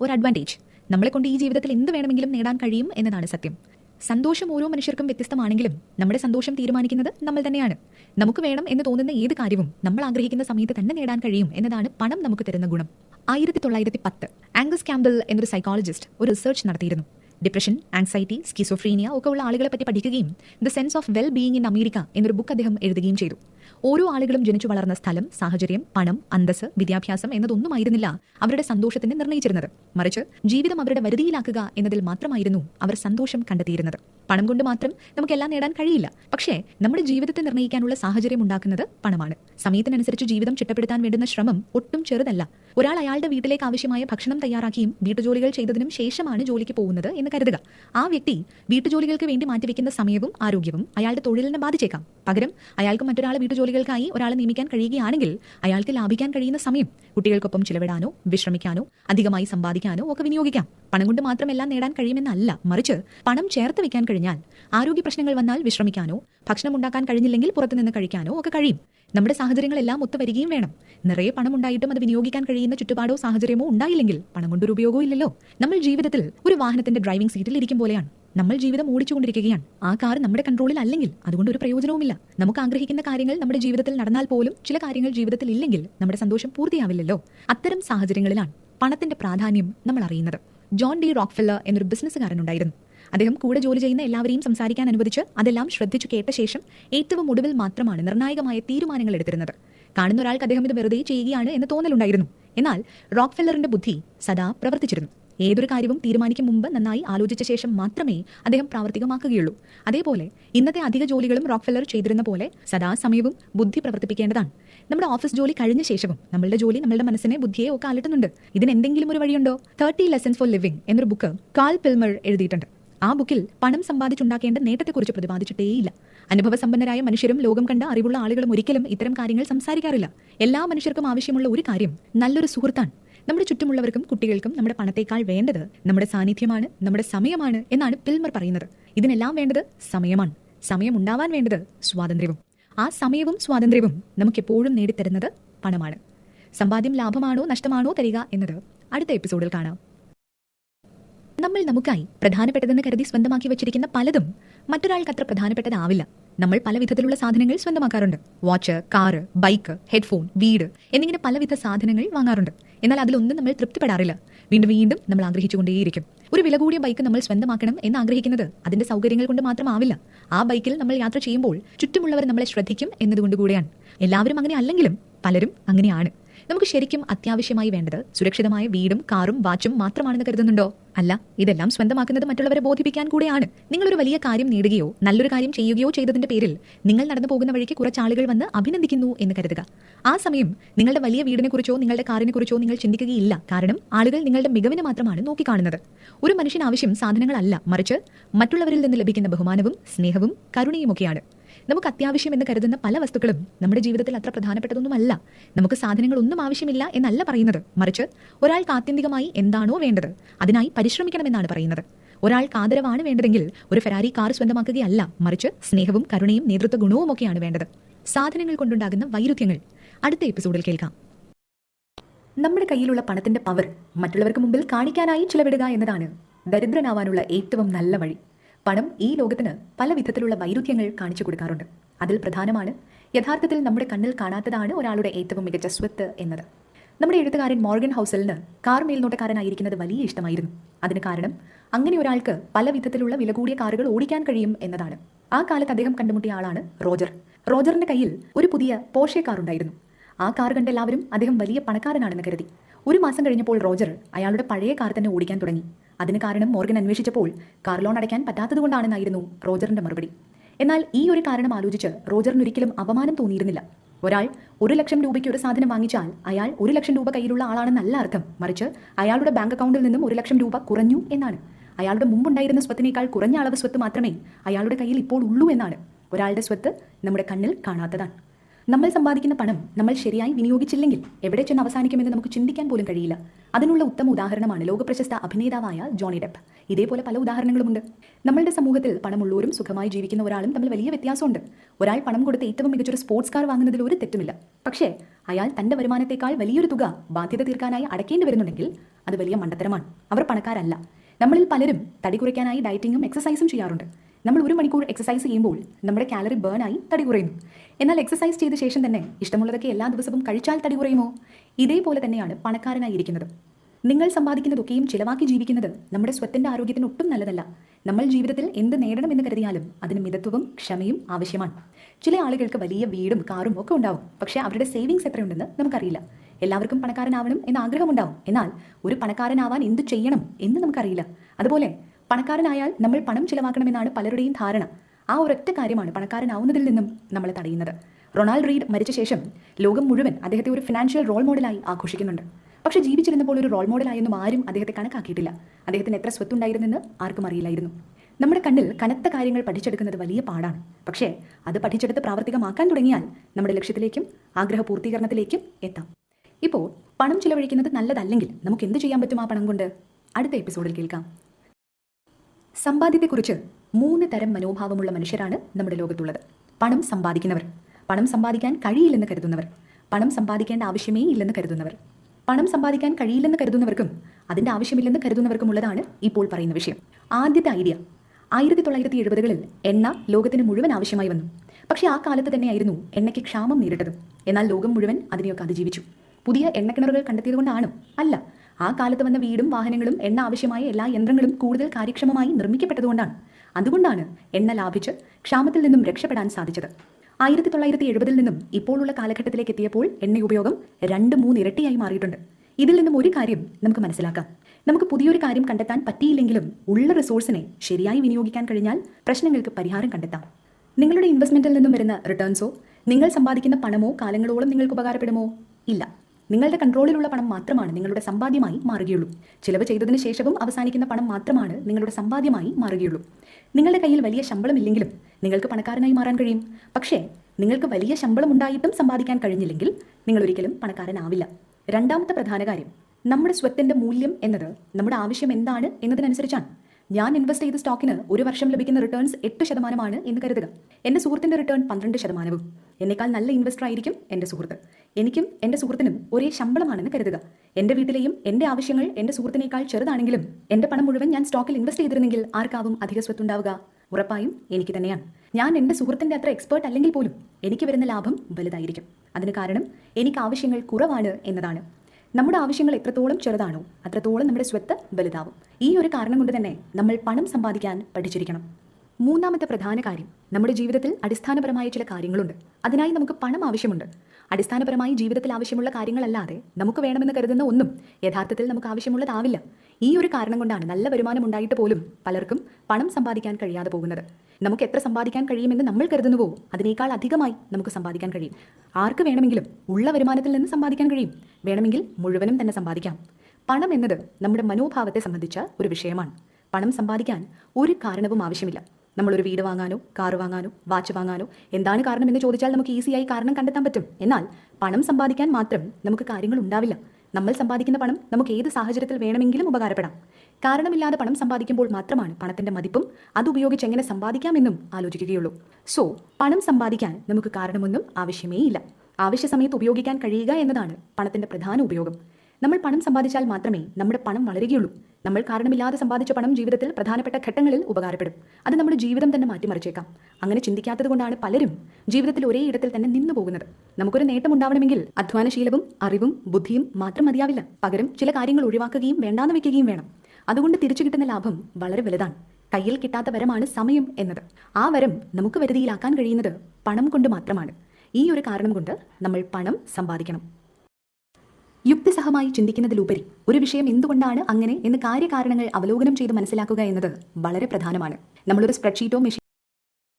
ഒരു അഡ്വാന്റേജ് നമ്മളെ കൊണ്ട് ഈ ജീവിതത്തിൽ എന്ത് വേണമെങ്കിലും നേടാൻ കഴിയും എന്നതാണ് സത്യം. സന്തോഷം ഓരോ മനുഷ്യർക്കും വ്യത്യസ്തമാണെങ്കിലും നമ്മുടെ സന്തോഷം തീരുമാനിക്കുന്നത് നമ്മൾ തന്നെയാണ്. നമുക്ക് വേണം എന്ന് തോന്നുന്ന ഏത് കാര്യവും നമ്മൾ ആഗ്രഹിക്കുന്ന സമയത്ത് തന്നെ നേടാൻ കഴിയും എന്നതാണ് പണം നമുക്ക് തരുന്ന ഗുണം. ആയിരത്തി തൊള്ളായിരത്തി പത്ത് ആംഗസ് ക്യാമ്പിൾ എന്നൊരു സൈക്കോളജിസ്റ്റ് ഒരു റിസർച്ച് നടത്തിയിരുന്നു. ഡിപ്രഷൻ ആങ്സൈറ്റി സ്കിസോഫ്രീനിയ ഒക്കെ ഉള്ള ആളുകളെ പറ്റി പഠിക്കുകയും the sense of well being in America എന്നൊരു ബുക്ക് അദ്ദേഹം എഴുതുകയും ചെയ്തു. ഓരോ ആളുകളും ജനിച്ചു വളർന്ന സ്ഥലം സാഹചര്യം പണം അന്തസ് വിദ്യാഭ്യാസം എന്നതൊന്നുമായിരുന്നില്ല അവരുടെ സന്തോഷത്തിന് നിർണയിച്ചിരുന്നത് മറിച്ച് ജീവിതം അവരുടെ വരുതിയിലാക്കുക എന്നതിൽ മാത്രമായിരുന്നു അവർ സന്തോഷം കണ്ടെത്തിയിരുന്നത്. പണം കൊണ്ട് മാത്രം നമുക്കെല്ലാം നേടാൻ കഴിയില്ല. പക്ഷേ നമ്മുടെ ജീവിതത്തെ നിർണയിക്കാനുള്ള സാഹചര്യം ഉണ്ടാക്കുന്നത് പണമാണ്. സമയത്തിനനുസരിച്ച് ജീവിതം ചിട്ടപ്പെടുത്താൻ വേണ്ടുന്ന ശ്രമം ഒട്ടും ചെറുതല്ല. ഒരാൾ അയാളുടെ വീട്ടിലേക്ക് ആവശ്യമായ ഭക്ഷണം തയ്യാറാക്കിയും വീട്ടുജോലികൾ ചെയ്തതിനും ശേഷമാണ് ജോലിക്ക് പോകുന്നത് എന്ന് കരുതുക. ആ വ്യക്തി വീട്ടുജോലികൾക്ക് വേണ്ടി മാറ്റിവെക്കുന്ന സമയവും ആരോഗ്യവും അയാളുടെ തൊഴിലിനെ ബാധിച്ചേക്കാം. പകരം അയാൾക്ക് മറ്റൊരാളെ വീട്ടുജോലികൾക്കായി ഒരാളെ നിയമിക്കാൻ കഴിയുകയാണെങ്കിൽ അയാൾക്ക് ലാഭിക്കാൻ കഴിയുന്ന സമയം കുട്ടികൾക്കൊപ്പം ചിലവിടാനോ വിശ്രമിക്കാനോ അധികമായി സമ്പാദിക്കാനോ ഒക്കെ വിനിയോഗിക്കാം. പണം കൊണ്ട് മാത്രം എല്ലാം നേടാൻ കഴിയുമെന്നല്ല. മറിച്ച് പണം ചേർത്ത് വെക്കാൻ കഴിഞ്ഞാൽ ആരോഗ്യ പ്രശ്നങ്ങൾ വന്നാൽ വിശ്രമിക്കാനോ ഭക്ഷണം ഉണ്ടാക്കാൻ കഴിഞ്ഞില്ലെങ്കിൽ പുറത്തുനിന്ന് കഴിക്കാനോ ഒക്കെ കഴിയും. നമ്മുടെ സാഹചര്യങ്ങളെല്ലാം ഒത്തു വരികയും വേണം. നിറയെ പണം ഉണ്ടായിട്ടും അത് വിനിയോഗിക്കാൻ കഴിയുന്ന ചുറ്റുപാടോ സാഹചര്യമോ ഉണ്ടായില്ലെങ്കിൽ പണം കൊണ്ടൊരു ഉപയോഗവും ഇല്ലല്ലോ. നമ്മൾ ജീവിതത്തിൽ ഒരു വാഹനത്തിന്റെ ഡ്രൈവിംഗ് സീറ്റിൽ ഇരിക്കും പോലെയാണ്. നമ്മൾ ജീവിതം ഓടിച്ചുകൊണ്ടിരിക്കുകയാണ്. ആ കാർ നമ്മുടെ കൺട്രോളിൽ അല്ലെങ്കിൽ അതുകൊണ്ട് ഒരു പ്രയോജനവുമില്ല. നമുക്ക് ആഗ്രഹിക്കുന്ന കാര്യങ്ങൾ നമ്മുടെ ജീവിതത്തിൽ നടന്നാൽ പോലും ചില കാര്യങ്ങൾ ജീവിതത്തിൽ ഇല്ലെങ്കിൽ നമ്മുടെ സന്തോഷം പൂർത്തിയാവില്ലല്ലോ. അത്തരം സാഹചര്യങ്ങളിലാണ് പണത്തിന്റെ പ്രാധാന്യം നമ്മൾ അറിയുന്നത്. ജോൺ ഡി റോക്ക്ഫെല്ലർ എന്നൊരു ബിസിനസ്സുകാരനുണ്ടായിരുന്നു അദ്ദേഹം കൂടെ ജോലി ചെയ്യുന്ന എല്ലാവരെയും സംസാരിക്കാൻ അനുവദിച്ച് അതെല്ലാം ശ്രദ്ധിച്ചു കേട്ട ശേഷം ഏറ്റവും ഒടുവിൽ മാത്രമാണ് നിർണായകമായ തീരുമാനങ്ങൾ എടുത്തിരുന്നത്. കാണുന്ന ഒരാൾക്ക് അദ്ദേഹം ഇത് വെറുതെ ചെയ്യുകയാണ് എന്ന് തോന്നലുണ്ടായിരുന്നു. എന്നാൽ റോക്ക്ഫെല്ലറിന്റെ ബുദ്ധി സദാ പ്രവർത്തിച്ചിരുന്നു. ഏതൊരു കാര്യവും തീരുമാനിക്കും മുമ്പ് നന്നായി ആലോചിച്ച ശേഷം മാത്രമേ അദ്ദേഹം പ്രാവർത്തികമാക്കുകയുള്ളൂ. അതേപോലെ ഇന്നത്തെ അധിക ജോലികളും റോക്ക്ഫെല്ലർ ചെയ്തിരുന്ന പോലെ സദാസമയവും ബുദ്ധി പ്രവർത്തിപ്പിക്കേണ്ടതാണ്. നമ്മുടെ ഓഫീസ് ജോലി കഴിഞ്ഞ ശേഷവും നമ്മളുടെ ജോലി നമ്മുടെ മനസ്സിനെ ബുദ്ധിയെ ഒക്കെ അലട്ടുന്നുണ്ട്. ഇതിന് എന്തെങ്കിലും ഒരു വഴിയുണ്ടോ? തേർട്ടി ലെസൺസ് ഫോർ ലിവിംഗ് എന്നൊരു ബുക്ക് കാൾ പിൽമർ എഴുതിയിട്ടുണ്ട്. ആ ബുക്കിൽ പണം സമ്പാദിച്ചുണ്ടാക്കേണ്ട നേട്ടത്തെക്കുറിച്ച് പ്രതിപാദിച്ചിട്ടേയില്ല. അനുഭവസമ്പന്നരായ മനുഷ്യരും ലോകം കണ്ട അറിവുള്ള ആളുകളും ഒരിക്കലും ഇത്തരം കാര്യങ്ങൾ സംസാരിക്കാറില്ല. എല്ലാ മനുഷ്യർക്കും ആവശ്യമുള്ള ഒരു കാര്യം നല്ലൊരു സുഹൃത്താണ്. നമ്മുടെ ചുറ്റുമുള്ളവർക്കും കുട്ടികൾക്കും നമ്മുടെ പണത്തേക്കാൾ വേണ്ടത് നമ്മുടെ സാന്നിധ്യമാണ് നമ്മുടെ സമയമാണ് എന്നാണ് പിൽമർ പറയുന്നത്. ഇതിനെല്ലാം വേണ്ടത് സമയമാണ്. സമയം ഉണ്ടാവാൻ വേണ്ടത് സ്വാതന്ത്ര്യവും. ആ സമയവും സ്വാതന്ത്ര്യവും നമുക്കെപ്പോഴും നേടിത്തരുന്നത് പണമാണ്. സമ്പാദ്യം ലാഭമാണോ നഷ്ടമാണോ തരിക എന്നത് അടുത്ത എപ്പിസോഡിൽ കാണാം. നമ്മൾ നമുക്കായി പ്രധാനപ്പെട്ടതെന്ന് കരുതി സ്വന്തമാക്കി വെച്ചിരിക്കുന്ന പലതും മറ്റൊരാൾക്ക് അത്ര പ്രധാനപ്പെട്ടതാവില്ല. നമ്മൾ പല വിധത്തിലുള്ള സാധനങ്ങൾ സ്വന്തമാക്കാറുണ്ട്. വാച്ച് കാറ് ബൈക്ക് ഹെഡ്ഫോൺ വീട് എന്നിങ്ങനെ പലവിധ സാധനങ്ങൾ വാങ്ങാറുണ്ട്. എന്നാൽ അതിലൊന്നും നമ്മൾ തൃപ്തിപ്പെടാറില്ല. വീണ്ടും വീണ്ടും നമ്മൾ ആഗ്രഹിച്ചുകൊണ്ടേയിരിക്കും. ഒരു വില കൂടിയ ബൈക്ക് നമ്മൾ സ്വന്തമാക്കണം എന്ന് ആഗ്രഹിക്കുന്നത് അതിന്റെ സൗകര്യങ്ങൾ കൊണ്ട് മാത്രമാവില്ല. ആ ബൈക്കിൽ നമ്മൾ യാത്ര ചെയ്യുമ്പോൾ ചുറ്റുമുള്ളവർ നമ്മളെ ശ്രദ്ധിക്കും എന്നതുകൊണ്ട് കൂടെയാണ്. എല്ലാവരും അങ്ങനെ അല്ലെങ്കിലും പലരും അങ്ങനെയാണ്. നമുക്ക് ശരിക്കും അത്യാവശ്യമായി വേണ്ടത് സുരക്ഷിതമായ വീടും കാറും വാച്ചും മാത്രമാണെന്ന് കരുതുന്നുണ്ടോ? അല്ല ഇതെല്ലാം സ്വന്തമാക്കുന്നത് മറ്റുള്ളവരെ ബോധിപ്പിക്കാൻ കൂടെയാണ്. നിങ്ങളൊരു വലിയ കാര്യം നേടുകയോ നല്ലൊരു കാര്യം ചെയ്യുകയോ ചെയ്തതിന്റെ പേരിൽ നിങ്ങൾ നടന്നു പോകുന്ന വഴിക്ക് കുറച്ച് ആളുകൾ വന്ന് അഭിനന്ദിക്കുന്നു എന്ന് കരുതുക. ആ സമയം നിങ്ങളുടെ വലിയ വീടിനെ കുറിച്ചോ നിങ്ങളുടെ കാറിനെ കുറിച്ചോ നിങ്ങൾ ചിന്തിക്കുകയില്ല. കാരണം ആളുകൾ നിങ്ങളുടെ മികവിനെ മാത്രമാണ് നോക്കിക്കാണുന്നത്. ഒരു മനുഷ്യൻ ആവശ്യം സാധനങ്ങളല്ല. മറിച്ച് മറ്റുള്ളവരിൽ നിന്ന് ലഭിക്കുന്ന ബഹുമാനവും സ്നേഹവും കരുണയുമൊക്കെയാണ്. നമുക്ക് അത്യാവശ്യം എന്ന് കരുതുന്ന പല വസ്തുക്കളും നമ്മുടെ ജീവിതത്തിൽ അത്ര പ്രധാനപ്പെട്ടതൊന്നുമല്ല. നമുക്ക് സാധനങ്ങളൊന്നും ആവശ്യമില്ല എന്നല്ല പറയുന്നത്. മറിച്ച് ഒരാൾക്ക് ആത്യന്തികമായി എന്താണോ വേണ്ടത് അതിനായി പരിശ്രമിക്കണമെന്നാണ് പറയുന്നത്. ഒരാൾക്ക് ആദരവാണ് വേണ്ടതെങ്കിൽ ഒരു ഫെരാരി കാർ സ്വന്തമാക്കുകയല്ല. മറിച്ച് സ്നേഹവും കരുണയും നേതൃത്വ ഗുണവും ഒക്കെയാണ് വേണ്ടത്. സാധനങ്ങൾ കൊണ്ടുണ്ടാകുന്ന വൈരുദ്ധ്യങ്ങൾ. അടുത്ത എപ്പിസോഡിൽ കേൾക്കാം. നമ്മുടെ കയ്യിലുള്ള പണത്തിന്റെ പവർ മറ്റുള്ളവർക്ക് മുമ്പിൽ കാണിക്കാനായി ചിലവിടുക എന്നതാണ് ദരിദ്രനാവാനുള്ള ഏറ്റവും നല്ല വഴി. പണം ഈ ലോകത്തിന് പല വിധത്തിലുള്ള വൈരുദ്ധ്യങ്ങൾ കാണിച്ചു കൊടുക്കാറുണ്ട്. അതിൽ പ്രധാനമാണ് യഥാർത്ഥത്തിൽ നമ്മുടെ കണ്ണിൽ കാണാത്തതാണ് ഒരാളുടെ ഏറ്റവും മികച്ച സ്വത്ത് എന്നത്. നമ്മുടെ എഴുത്തുകാരൻ മോർഗൻ ഹൗസലിന് കാർ മേൽനോട്ടക്കാരനായിരിക്കുന്നത് വലിയ ഇഷ്ടമായിരുന്നു. അതിന് കാരണം അങ്ങനെ ഒരാൾക്ക് പല വിധത്തിലുള്ള വില കൂടിയ കാറുകൾ ഓടിക്കാൻ കഴിയും എന്നതാണ്. ആ കാലത്ത് അദ്ദേഹം കണ്ടുമുട്ടിയ ആളാണ് റോജർ. റോജറിന്റെ കയ്യിൽ ഒരു പുതിയ പോഷെ കാർ ഉണ്ടായിരുന്നു. ആ കാർ കണ്ട എല്ലാവരും അദ്ദേഹം വലിയ പണക്കാരനാണെന്ന് കരുതി. ഒരു മാസം കഴിഞ്ഞപ്പോൾ റോജർ അയാളുടെ പഴയ കാർ തന്നെ ഓടിക്കാൻ തുടങ്ങി. അതിന് കാരണം മോർഗൻ അന്വേഷിച്ചപ്പോൾ കാർ ലോൺ അടയ്ക്കാൻ പറ്റാത്തതുകൊണ്ടാണെന്നായിരുന്നു റോജറിന്റെ മറുപടി. എന്നാൽ ഈ ഒരു കാരണം ആലോചിച്ച് റോജറിന് ഒരിക്കലും അപമാനം തോന്നിയിരുന്നില്ല. ഒരാൾ ഒരു ലക്ഷം രൂപയ്ക്ക് ഒരു സാധനം വാങ്ങിച്ചാൽ അയാൾ ഒരു ലക്ഷം രൂപ കയ്യിലുള്ള ആളാണെന്നല്ല അർത്ഥം. മറിച്ച് അയാളുടെ ബാങ്ക് അക്കൗണ്ടിൽ നിന്നും ഒരു ലക്ഷം രൂപ കുറഞ്ഞു എന്നാണ്. അയാളുടെ മുമ്പുണ്ടായിരുന്ന സ്വത്തിനേക്കാൾ കുറഞ്ഞ അളവ് സ്വത്ത് മാത്രമേ അയാളുടെ കയ്യിൽ ഇപ്പോൾ ഉള്ളൂ എന്നാണ്. ഒരാളുടെ സ്വത്ത് നമ്മുടെ കണ്ണിൽ കാണാത്തതാണ്. നമ്മൾ സമ്പാദിക്കുന്ന പണം നമ്മൾ ശരിയായി വിനിയോഗിച്ചില്ലെങ്കിൽ എവിടെ ചെന്ന് അവസാനിക്കുമെന്ന് നമുക്ക് ചിന്തിക്കാൻ പോലും കഴിയില്ല. അതിനുള്ള ഉത്തമ ഉദാഹരണമാണ് ലോകപ്രശസ്ത അഭിനേതാവായ ജോണി ഡെപ്പ്. ഇതേപോലെ പല ഉദാഹരണങ്ങളുമുണ്ട്. നമ്മളുടെ സമൂഹത്തിൽ പണമുള്ളവരും സുഖമായി ജീവിക്കുന്ന ഒരാളും തമ്മിൽ വലിയ വ്യത്യാസമുണ്ട്. ഒരാൾ പണം കൊടുത്ത് ഏറ്റവും മികച്ചൊരു സ്പോർട്സ് കാർ വാങ്ങുന്നതിൽ ഒരു തെറ്റുമില്ല. പക്ഷേ അയാൾ തന്റെ വരുമാനത്തെക്കാൾ വലിയൊരു തുക ബാധ്യത തീർക്കാനായി അടയ്ക്കേണ്ടി വരുന്നുണ്ടെങ്കിൽ അത് വലിയ മണ്ടത്തരമാണ്. അവർ പണക്കാരല്ല. നമ്മളിൽ പലരും തടി കുറയ്ക്കാനായി ഡയറ്റിങ്ങും എക്സസൈസും ചെയ്യാറുണ്ട്. നമ്മൾ ഒരു മണിക്കൂർ എക്സസൈസ് ചെയ്യുമ്പോൾ നമ്മുടെ കാലറി ബേൺ ആയി തടി കുറയുന്നു. എന്നാൽ എക്സസൈസ് ചെയ്ത ശേഷം തന്നെ ഇഷ്ടമുള്ളതൊക്കെ എല്ലാ ദിവസവും കഴിച്ചാൽ തടി കുറയുമോ? ഇതേപോലെ തന്നെയാണ് പണക്കാരനായിരിക്കുന്നത് നിങ്ങൾ സമ്പാദിക്കുന്നതൊക്കെയും ചിലവാക്കി ജീവിക്കുന്നത് നമ്മുടെ സ്വത്തിന്റെ ആരോഗ്യത്തിന് ഒട്ടും നല്ലതല്ല. നമ്മൾ ജീവിതത്തിൽ എന്ത് നേടണമെന്ന് കരുതിയാലും അതിന് മിതത്വവും ക്ഷമയും ആവശ്യമാണ്. ചില ആളുകൾക്ക് വലിയ വീടും കാറും ഒക്കെ ഉണ്ടാവും. പക്ഷേ അവരുടെ സേവിങ്സ് എത്രയുണ്ടെന്ന് നമുക്കറിയില്ല. എല്ലാവർക്കും പണക്കാരനാവണം എന്ന ആഗ്രഹമുണ്ടാവും. എന്നാൽ ഒരു പണക്കാരനാവാൻ എന്ത് ചെയ്യണം എന്ന് നമുക്കറിയില്ല. അതുപോലെ പണക്കാരനായാൽ നമ്മൾ പണം ചിലവാക്കണമെന്നാണ് പലരുടെയും ധാരണ. ആ ഒരൊറ്റ കാര്യമാണ് പണക്കാരനാവുന്നതിൽ നിന്നും നമ്മളെ തടയുന്നത്. റൊണാൾഡ് റീഡ് മരിച്ച ശേഷം ലോകം മുഴുവൻ അദ്ദേഹത്തെ ഒരു ഫിനാൻഷ്യൽ റോൾ മോഡലായി ആഘോഷിക്കുന്നുണ്ട്. പക്ഷേ ജീവിച്ചിരുന്നപ്പോൾ ഒരു റോൾ മോഡലായൊന്നും ആരും അദ്ദേഹത്തെ കണക്കാക്കിയിട്ടില്ല. അദ്ദേഹത്തിന് എത്ര സ്വത്തുണ്ടായിരുന്നെന്ന് ആർക്കും അറിയില്ലായിരുന്നു. നമ്മുടെ കണ്ണിൽ കനത്ത കാര്യങ്ങൾ പഠിച്ചെടുക്കുന്നത് വലിയ പാടാണ്. പക്ഷേ അത് പഠിച്ചെടുത്ത് പ്രാവർത്തികമാക്കാൻ തുടങ്ങിയാൽ നമ്മുടെ ലക്ഷ്യത്തിലേക്കും ആഗ്രഹ പൂർത്തീകരണത്തിലേക്കും എത്താം. ഇപ്പോൾ പണം ചിലവഴിക്കുന്നത് നല്ലതല്ലെങ്കിൽ നമുക്ക് എന്ത് ചെയ്യാൻ പറ്റും ആ പണം കൊണ്ട്? അടുത്ത എപ്പിസോഡിൽ കേൾക്കാം. സമ്പാദ്യത്തെക്കുറിച്ച് മൂന്ന് തരം മനോഭാവമുള്ള മനുഷ്യരാണ് നമ്മുടെ ലോകത്തുള്ളത്. പണം സമ്പാദിക്കുന്നവർ. പണം സമ്പാദിക്കാൻ കഴിയില്ലെന്ന് കരുതുന്നവർ. പണം സമ്പാദിക്കേണ്ട ആവശ്യമേ ഇല്ലെന്ന് കരുതുന്നവർ. പണം സമ്പാദിക്കാൻ കഴിയില്ലെന്ന് കരുതുന്നവർക്കും അതിന്റെ ആവശ്യമില്ലെന്ന് കരുതുന്നവർക്കും ഉള്ളതാണ് ഇപ്പോൾ പറയുന്ന വിഷയം. ആദ്യത്തെ ഐഡിയ. ആയിരത്തി തൊള്ളായിരത്തി എഴുപതുകളിൽ എണ്ണ ലോകത്തിന് മുഴുവൻ ആവശ്യമായി വന്നു. പക്ഷേ ആ കാലത്ത് തന്നെയായിരുന്നു എണ്ണയ്ക്ക് ക്ഷാമം നേരിട്ടത്. എന്നാൽ ലോകം മുഴുവൻ അതിനെയൊക്കെ അതിജീവിച്ചു. പുതിയ എണ്ണക്കിണറുകൾ കണ്ടെത്തിയതുകൊണ്ടാണ് അല്ല ആ കാലത്ത് വന്ന വീടും വാഹനങ്ങളും എണ്ണ ആവശ്യമായ എല്ലാ യന്ത്രങ്ങളും കൂടുതൽ കാര്യക്ഷമമായി നിർമ്മിക്കപ്പെട്ടതുകൊണ്ടാണ്. അതുകൊണ്ടാണ് എണ്ണ ലാഭിച്ച് ക്ഷാമത്തിൽ നിന്നും രക്ഷപ്പെടാൻ സാധിച്ചത്. ആയിരത്തി തൊള്ളായിരത്തി എഴുപതിൽ നിന്നും ഇപ്പോഴുള്ള കാലഘട്ടത്തിലേക്ക് എത്തിയപ്പോൾ എണ്ണ ഉപയോഗം രണ്ട് മൂന്ന് ഇരട്ടിയായി മാറിയിട്ടുണ്ട്. ഇതിൽ നിന്നും ഒരു കാര്യം നമുക്ക് മനസ്സിലാക്കാം. നമുക്ക് പുതിയൊരു കാര്യം കണ്ടെത്താൻ പറ്റിയില്ലെങ്കിലും ഉള്ള റിസോഴ്സിനെ ശരിയായി വിനിയോഗിക്കാൻ കഴിഞ്ഞാൽ പ്രശ്നങ്ങൾക്ക് പരിഹാരം കണ്ടെത്താം. നിങ്ങളുടെ ഇൻവെസ്റ്റ്മെന്റിൽ നിന്നും വരുന്ന റിട്ടേൺസോ നിങ്ങൾ സമ്പാദിക്കുന്ന പണമോ കാലങ്ങളോളം നിങ്ങൾക്ക് ഉപകാരപ്പെടുമോ? ഇല്ല. നിങ്ങളുടെ കൺട്രോളിലുള്ള പണം മാത്രമാണ് നിങ്ങളുടെ സമ്പാദ്യമായി മാറുകയുള്ളൂ. ചിലവ് ചെയ്തതിന് ശേഷവും അവസാനിക്കുന്ന പണം മാത്രമാണ് നിങ്ങളുടെ സമ്പാദ്യമായി മാറുകയുള്ളൂ. നിങ്ങളുടെ കയ്യിൽ വലിയ ശമ്പളമില്ലെങ്കിലും നിങ്ങൾക്ക് പണക്കാരനായി മാറാൻ കഴിയും. പക്ഷേ നിങ്ങൾക്ക് വലിയ ശമ്പളം ഉണ്ടായിട്ടും സമ്പാദിക്കാൻ കഴിഞ്ഞില്ലെങ്കിൽ നിങ്ങൾ ഒരിക്കലും പണക്കാരനാവില്ല. രണ്ടാമത്തെ പ്രധാന കാര്യം നമ്മുടെ സ്വത്തിന്റെ മൂല്യം എന്നത് നമ്മുടെ ആവശ്യം എന്താണ് എന്നതിനനുസരിച്ചാണ്. ഞാൻ ഇൻവെസ്റ്റ് ചെയ്ത സ്റ്റോക്കിന് ഒരു വർഷം ലഭിക്കുന്ന റിട്ടേൺസ് എട്ട് ശതമാനമാണ് എന്ന് കരുതുക. എന്റെ സുഹൃത്തിന്റെ റിട്ടേൺ പന്ത്രണ്ട് ശതമാനവും. എന്നേക്കാൾ നല്ല ഇൻവെസ്റ്റർ ആയിരിക്കും എന്റെ സുഹൃത്ത്. എനിക്കും എന്റെ സുഹൃത്തിനും ഒരേ ശമ്പളമാണെന്ന് കരുതുക. എന്റെ വീട്ടിലെയും എന്റെ ആവശ്യങ്ങൾ എന്റെ സുഹൃത്തിനേക്കാൾ ചെറുതാണെങ്കിലും എന്റെ പണം മുഴുവൻ ഞാൻ സ്റ്റോക്കിൽ ഇൻവെസ്റ്റ് ചെയ്തിരുന്നെങ്കിൽ ആർക്കാവും അധിക സ്വത്തുണ്ടാവുക ഉറപ്പായും എനിക്ക് തന്നെയാണ്. ഞാൻ എന്റെ സുഹൃത്തിന്റെ അത്ര എക്സ്പേർട്ട് അല്ലെങ്കിൽ പോലും എനിക്ക് വരുന്ന ലാഭം വലുതായിരിക്കും. അതിന് കാരണം എനിക്ക് ആവശ്യങ്ങൾ കുറവാണ് എന്നതാണ്. നമ്മുടെ ആവശ്യങ്ങൾ എത്രത്തോളം ചെറുതാണോ അത്രത്തോളം നമ്മുടെ സ്വത്ത് വലുതാവും. ഈ ഒരു കാരണം കൊണ്ട് തന്നെ നമ്മൾ പണം സമ്പാദിക്കാൻ പഠിച്ചിരിക്കണം. മൂന്നാമത്തെ പ്രധാന കാര്യം നമ്മുടെ ജീവിതത്തിൽ അടിസ്ഥാനപരമായ ചില കാര്യങ്ങളുണ്ട്. അതിനായി നമുക്ക് പണം ആവശ്യമുണ്ട്. അടിസ്ഥാനപരമായി ജീവിതത്തിൽ ആവശ്യമുള്ള കാര്യങ്ങളല്ലാതെ നമുക്ക് വേണമെന്ന് കരുതുന്ന ഒന്നും യഥാർത്ഥത്തിൽ നമുക്ക് ആവശ്യമുള്ളതാവില്ല. ഈ ഒരു കാരണം കൊണ്ടാണ് നല്ല വരുമാനം ഉണ്ടായിട്ട് പോലും പലർക്കും പണം സമ്പാദിക്കാൻ കഴിയാതെ പോകുന്നത്. നമുക്ക് എത്ര സമ്പാദിക്കാൻ കഴിയുമെന്ന് നമ്മൾ കരുതുന്നു പോകും അതിനേക്കാൾ അധികമായി നമുക്ക് സമ്പാദിക്കാൻ കഴിയും. ആർക്ക് വേണമെങ്കിലും ഉള്ള വരുമാനത്തിൽ നിന്ന് സമ്പാദിക്കാൻ കഴിയും. വേണമെങ്കിൽ മുഴുവനും തന്നെ സമ്പാദിക്കാം. പണം എന്നത് നമ്മുടെ മനോഭാവത്തെ സംബന്ധിച്ച ഒരു വിഷയമാണ്. പണം സമ്പാദിക്കാൻ ഒരു കാരണവും ആവശ്യമില്ല. നമ്മളൊരു വീട് വാങ്ങാനോ കാറ് വാങ്ങാനോ വാച്ച് വാങ്ങാനോ എന്താണ് കാരണം എന്ന് ചോദിച്ചാൽ നമുക്ക് ഈസിയായി കാരണം കണ്ടെത്താൻ പറ്റും. എന്നാൽ പണം സമ്പാദിക്കാൻ മാത്രം നമുക്ക് കാര്യങ്ങൾ ഉണ്ടാവില്ല. നമ്മൾ സമ്പാദിക്കുന്ന പണം നമുക്ക് ഏത് സാഹചര്യത്തിൽ വേണമെങ്കിലും ഉപകാരപ്പെടാം. കാരണമില്ലാതെ പണം സമ്പാദിക്കുമ്പോൾ മാത്രമാണ് പണത്തിന്റെ മതിപ്പും അത് ഉപയോഗിച്ച് എങ്ങനെ സമ്പാദിക്കാമെന്നും ആലോചിക്കുകയുള്ളൂ. സോ പണം സമ്പാദിക്കാൻ നമുക്ക് കാരണമൊന്നും ആവശ്യമേ ഇല്ല ആവശ്യ സമയത്ത് ഉപയോഗിക്കാൻ കഴിയുക എന്നതാണ് പണത്തിന്റെ പ്രധാന ഉപയോഗം. നമ്മൾ പണം സമ്പാദിച്ചാൽ മാത്രമേ നമ്മുടെ പണം വളരുകയുള്ളൂ. നമ്മൾ കാരണമില്ലാതെ സമ്പാദിച്ച പണം ജീവിതത്തിൽ പ്രധാനപ്പെട്ട ഘട്ടങ്ങളിൽ ഉപകാരപ്പെടും. അത് നമ്മുടെ ജീവിതം തന്നെ മാറ്റിമറിച്ചേക്കാം. അങ്ങനെ ചിന്തിക്കാത്തത് കൊണ്ടാണ് പലരും ജീവിതത്തിൽ ഒരേ ഇടത്തിൽ തന്നെ നിന്നു പോകുന്നത്. നമുക്കൊരു നേട്ടം ഉണ്ടാവണമെങ്കിൽ അധ്വാനശീലവും അറിവും ബുദ്ധിയും മാത്രം മതിയാവില്ല. പകരം ചില കാര്യങ്ങൾ ഒഴിവാക്കുകയും വേണ്ടാന്ന് വെക്കുകയും വേണം. അതുകൊണ്ട് തിരിച്ചു കിട്ടുന്ന ലാഭം വളരെ വലുതാണ്. കയ്യിൽ കിട്ടാത്ത വരമാണ് സമയം എന്നത്. ആ വരം നമുക്ക് വരുതിയിലാക്കാൻ കഴിയുന്നത് പണം കൊണ്ട് മാത്രമാണ്. ഈ ഒരു കാരണം കൊണ്ട് നമ്മൾ പണം സമ്പാദിക്കണം. യുക്തിസഹമായി ചിന്തിക്കുന്നതിലുപരി ഒരു വിഷയം എന്തുകൊണ്ടാണ് അങ്ങനെ എന്ന് കാര്യകാരണങ്ങൾ അവലോകനം ചെയ്ത് മനസ്സിലാക്കുക എന്നത് വളരെ പ്രധാനമാണ്. നമ്മളൊരു സ്പ്രെഡ്ഷീറ്റോ മെഷീൻ